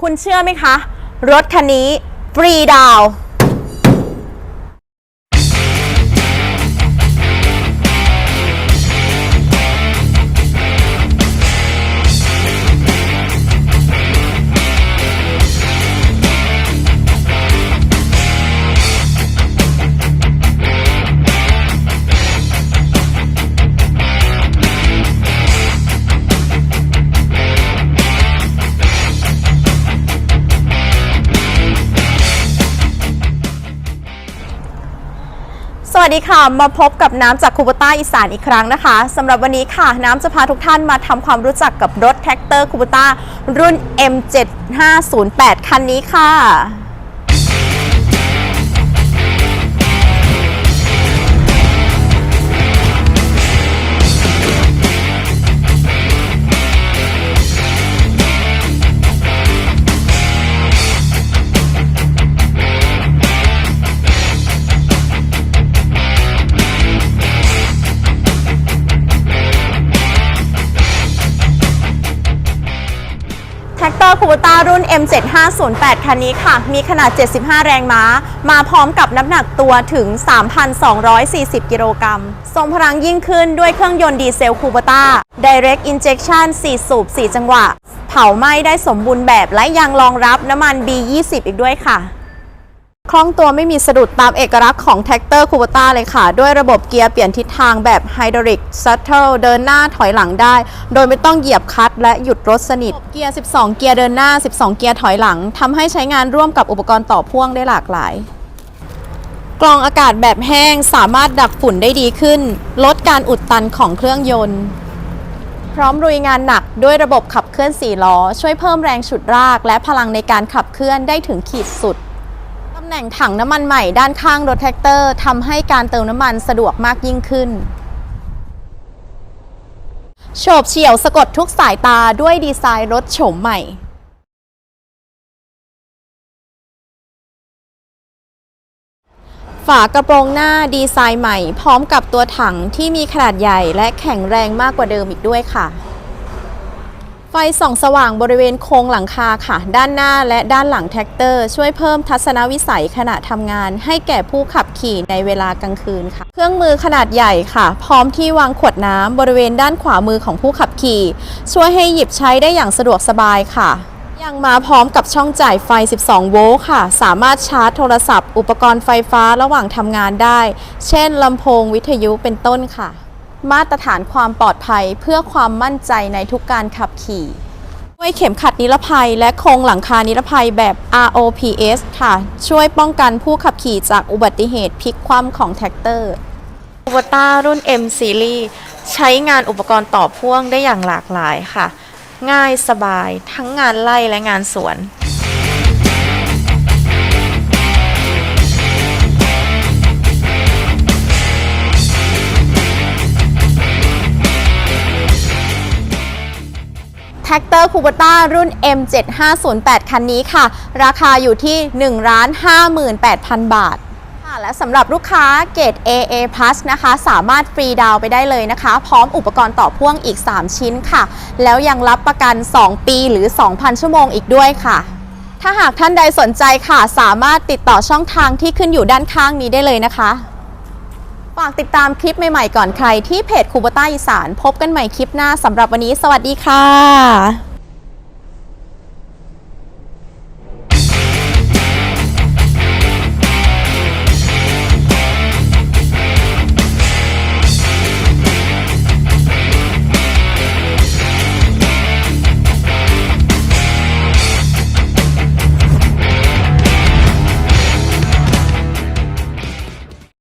คุณเชื่อไหมคะ รถคันนี้ฟรีดาว สวัสดีค่ะ มาพบกับน้ำจากคูบต้าอีสานอีกครั้งนะคะสำหรับวันนี้ค่ะ น้ำจะพาทุกท่านมาทำความรู้จักกับรถแท็กเตอร์คูบต้ารุ่น M7508 คันนี้ค่ะ แท็กเตอร์คูบต้ารุ่น M7508 คันนี้ค่ะ มีขนาด 75 แรงม้า มาพร้อมกับน้ำหนักตัวถึง 3,240 กิโลกรัม ทรงพลังยิ่งขึ้นด้วยเครื่องยนต์ดีเซลคูบต้า Direct Injection 4 สูบ 4 จังหวะ เผาไหม้ได้สมบูรณ์แบบและยังรองรับน้ำมัน B20 อีกด้วยค่ะ คล่องตัวไม่มีสะดุดตามเอกลักษณ์ของแท็กเตอร์คูโบต้าเลยค่ะ ด้วยระบบเกียร์เปลี่ยนทิศทางแบบไฮดรอลิกซัตเทิลเดินหน้าถอยหลังได้ โดยไม่ต้องเหยียบคลัตช์และหยุดรถสนิท เกียร์ 12 เกียร์เดินหน้า 12 เกียร์ถอยหลังทำให้ใช้งานร่วมกับอุปกรณ์ต่อพ่วงได้หลากหลาย กรองอากาศแบบแห้งสามารถดักฝุ่นได้ดีขึ้น ลดการอุดตันของเครื่องยนต์พร้อมลุยงานหนักด้วยระบบขับเคลื่อน4ล้อ ช่วยเพิ่มแรงฉุดราก และพลังในการขับเคลื่อนได้ถึงขีดสุดำแหน่งถังน้ำมันใหม่ด้านข้างรถแท็กเตอร์ทำให้การเติมน้ำมันสะดวกมากยิ่งขึ้น โฉบเฉี่ยวสะกดทุกสายตาด้วยดีไซน์รถโฉมใหม่ ฝากระโปรงหน้าดีไซน์ใหม่ พร้อมกับตัวถังที่มีขนาดใหญ่และแข็งแรงมากกว่าเดิมอีกด้วยค่ะ ไฟส่องสว่างบริเวณโครงหลังคาค่ะ ด้านหน้าและด้านหลังแท็กเตอร์ ช่วยเพิ่มทัศนวิสัยขณะทำงาน ให้แก่ผู้ขับขี่ในเวลากลางคืนค่ะ เครื่องมือขนาดใหญ่ค่ะ พร้อมที่วางขวดน้ำบริเวณด้านขวามือของผู้ขับขี่ ช่วยให้หยิบใช้ได้อย่างสะดวกสบายค่ะยังมาพร้อมกับช่องจ่ายไฟ 12 โวลต์ค่ะ สามารถชาร์จโทรศัพท์ อุปกรณ์ไฟฟ้าระหว่างทำงานได้ เช่นลำโพงวิทยุเป็นต้นค่ะ มาตรฐานความปลอดภัยเพื่อความมั่นใจในทุกการขับขี่ด้วยเข็มขัดนิรภัย และโครงหลังคานิรภัยแบบ ROPS ค่ะ ช่วยป้องกันผู้ขับขี่จากอุบัติเหตุพลิกคว่ำของแท็กเตอร์ u b o t a รุ่น M Series ใช้งานอุปกรณ์ต่อพ่วงได้อย่างหลากหลายค่ะ ง่ายสบายทั้งงานไล่และงานสวน แท็กเตอร์คูโบต้ารุ่น M7508 คันนี้ค่ะ ราคาอยู่ที่ 1,58,000 บาทค่ะและสำหรับลูกค้าเกรด AA Plus นะคะ สามารถฟรีดาวไปได้เลยนะคะ พร้อมอุปกรณ์ต่อพ่วงอีก 3 ชิ้นค่ะ แล้วยังรับประกัน 2 ปีหรือ 2,000 ชั่วโมงอีกด้วยค่ะ ถ้าหากท่านใดสนใจค่ะ สามารถติดต่อช่องทางที่ขึ้นอยู่ด้านข้างนี้ได้เลยนะคะ ฝากติดตามคลิปใหม่ๆก่อนใครที่เพจคูโบต้าอีสาน พบกันใหม่คลิปหน้าสำหรับวันนี้ สวัสดีค่ะ